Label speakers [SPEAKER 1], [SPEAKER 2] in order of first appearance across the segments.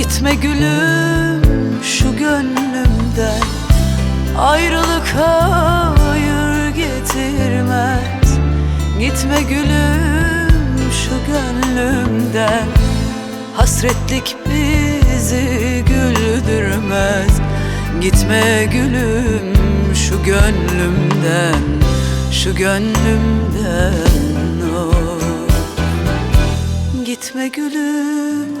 [SPEAKER 1] Gitme gülüm şu gönlümden. Ayrılık hayır getirmez. Gitme gülüm şu gönlümden. Hasretlik bizi güldürmez. Gitme gülüm şu gönlümden Şu gönlümden. Oh. Gitme gülüm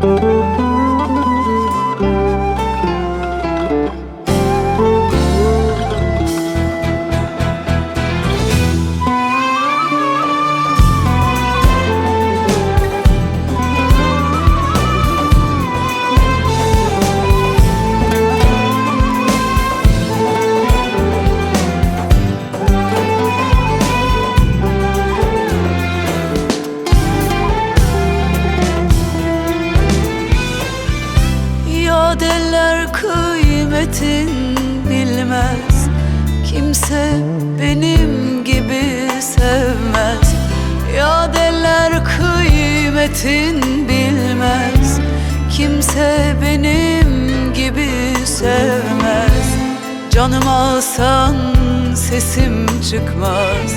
[SPEAKER 1] thank you bilmez Kimse benim gibi sevmez. Yadeller kıymetin bilmez. Kimse benim gibi sevmez. Canım alsan sesim çıkmaz.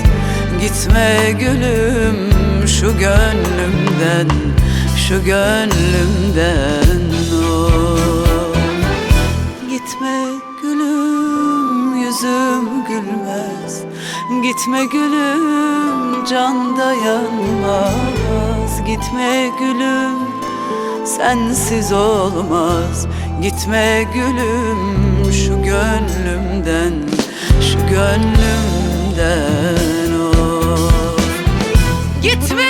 [SPEAKER 1] Gitme gülüm şu gönlümden Şu gönlümden. Oh. Gitme gülüm yüzüm gülmez. Gitme gülüm can dayanmaz Gitme gülüm sensiz olmaz. Gitme gülüm şu gönlümden Şu gönlümden. Oh. Gitme